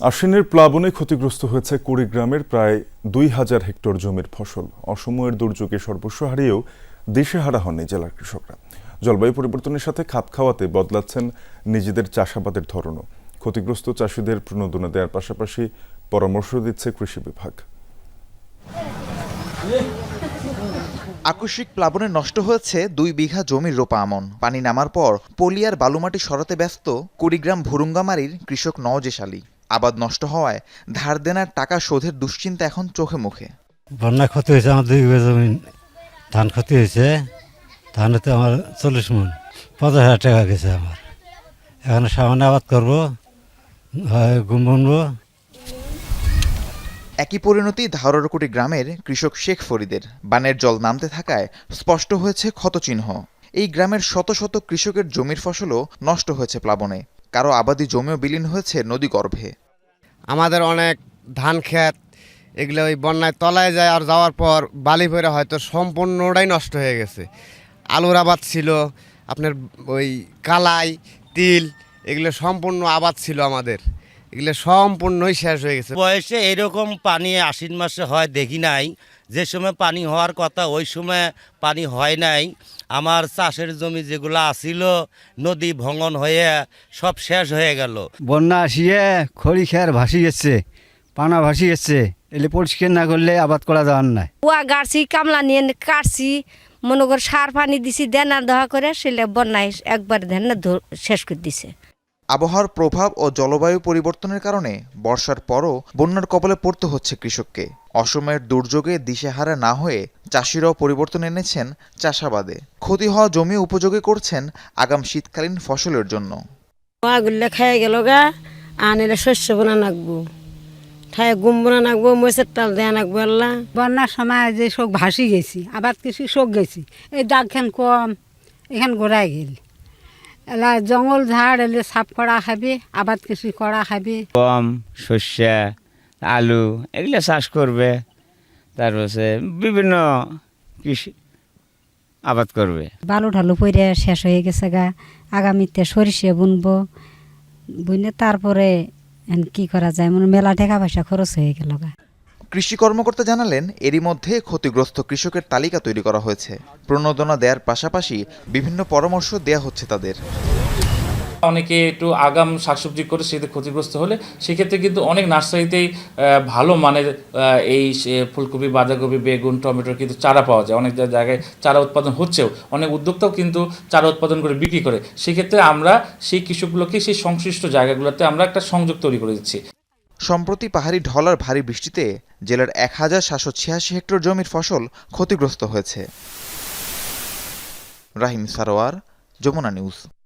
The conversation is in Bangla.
আশ্বিনের প্লাবনে ক্ষতিগ্রস্ত হয়েছে কুড়িগ্রামের প্রায় দুই হাজার হেক্টর জমির ফসল। অসময়ের দুর্যোগে সর্বস্ব হারিয়েও দিশেহারা হননি জেলার কৃষকরা। জলবায়ু পরিবর্তনের সাথে খাপ খাওয়াতে বদলাচ্ছেন নিজেদের চাষাবাদের ধরনও। ক্ষতিগ্রস্ত চাষিদের প্রণোদনা দেওয়ার পাশাপাশি পরামর্শ দিচ্ছে কৃষি বিভাগ। আকস্মিক প্লাবনে নষ্ট হয়েছে দুই বিঘা জমির রোপা আমন। পানি নামার পর পলিয়ার বালুমাটি সরাতে ব্যস্ত কুড়িগ্রাম ভুরুঙ্গামারির কৃষক নওজেশ আলী। আবাদ নষ্ট হওয়ায় ধার দেনার টাকা শোধের দুশ্চিন্তা এখন চোখে মুখে। বন্যা ক্ষতি হয়েছে আমার দুই বিঘা জমি ধান ক্ষতি হয়েছে। ধানেতে আমার চল্লিশ মন পঞ্চাশ হাজার টাকা গেছে আমার। এখানে সামান্য আবাদ করব গুম বুনবো। একই পরিণতি ধাররকুটি গ্রামের কৃষক শেখ ফরিদের। বানের জল নামতে থাকায় স্পষ্ট হয়েছে ক্ষতচিহ্ন। এই গ্রামের শত শত কৃষকের জমির ফসলও নষ্ট হয়েছে প্লাবনে। কারও আবাদি জমিও বিলীন হয়েছে নদী গর্ভে। আমাদের অনেক ধান ক্ষেত, এগুলো ওই বন্যায় তলায় যায় আর যাওয়ার পর বালি ভরে হয়তো সম্পূর্ণটাই নষ্ট হয়ে গেছে। আলুর আবাদ ছিল, আপনার ওই কালাই, তিল, এগুলো সম্পূর্ণ আবাদ ছিল আমাদের। এগুলো সম্পূর্ণই শেষ হয়ে গেছে। বয়সে এরকম পানি আশ্বিন মাসে হয় দেখি নাই। যে সময় পানি হওয়ার কথা ওই সময় পানি হয় নাই। আমার চাষের জমি যেগুলো আসিল নদী ভঙ্গন হয়ে সব শেষ হয়ে গেল। বন্যা আসিয়ে খড়ি খেয়ার ভাসি যাচ্ছে পানা ভাসি যাচ্ছে এলে পরিষ্কার না করলে আবাদ করা যাওয়ার নাই। কুয়া গাড়ছি কামলা নিয়ে কাটছি মনে কর সার পানি দিছি দেনা দহা করে সেলে বন্যায় একবার ধ্যান শেষ করে দিছে। আবহাওয়ার প্রভাব ও জলবায়ু পরিবর্তনের কারণে বর্ষার পরও বন্যার কবলে পড়তে হচ্ছে কৃষককে। অসময়ের দুর্যোগে দিশেহারা না হয়ে চাষিরাও পরিবর্তন এনেছেন চাষাবাদে। ক্ষতি হওয়া জমি উপযোগী করছেন আগাম শীতকালীন ফসলের জন্য। আগুল্লা গেল গা আনিলে শস্য বোনা নাকবো ঠাই গুম বোনা নাকবো মৈসের তাল দেয়া নাকবো আল্লাহ। বন্যার সময় যে শোক ভাসি গেছি আবার কিছু শোক গেছি। এই দাগখান কম এখান গোড়ায় গেল। এলা জঙ্গল ঝাড় এলে সাফ করা খাবে আবাদ কিছু করা খাবে গম শস্য আলু এগুলো চাষ করবে। তারপরে বিভিন্ন কৃষি আবাদ করবে। বালু ঢালু পরে শেষ হয়ে গেছে গা। আগামীতে সরিষে বুনবো। বুনে তারপরে কি করা যায়? মানে মেলা টাকা পয়সা খরচ হয়ে গেল গা। কৃষি কর্মকর্তা জানালেন এরই মধ্যে ক্ষতিগ্রস্ত কৃষকের তালিকা তৈরি করা হয়েছে। প্রণোদনা দেওয়ার পাশাপাশি বিভিন্ন পরামর্শ দেয়া হচ্ছে তাদের। অনেকে একটু আগাম শাকসবজি করে সেতে ক্ষতিগ্রস্ত হলে সেক্ষেত্রে কিন্তু অনেক নার্সারিতেই ভালো মানের এই ফুলকপি বাঁধাকপি বেগুন টমেটোর কিন্তু চারা পাওয়া যায়। অনেক জায়গায় চারা উৎপাদন হচ্ছেও। অনেক উদ্যোক্তাও কিন্তু চারা উৎপাদন করে বিক্রি করে। সেক্ষেত্রে আমরা সেই কৃষকগুলোকে সেই সংশ্লিষ্ট জায়গাগুলোতে আমরা একটা সংযোগ তৈরি করে দিচ্ছি। সম্প্রতি পাহাড়ি ঢলার ভারী বৃষ্টিতে জেলার এক হাজার সাতশো ছিয়াশি হেক্টর জমির ফসল ক্ষতিগ্রস্ত হয়েছে। রাহিম সারোয়ার যমুনা নিউজ।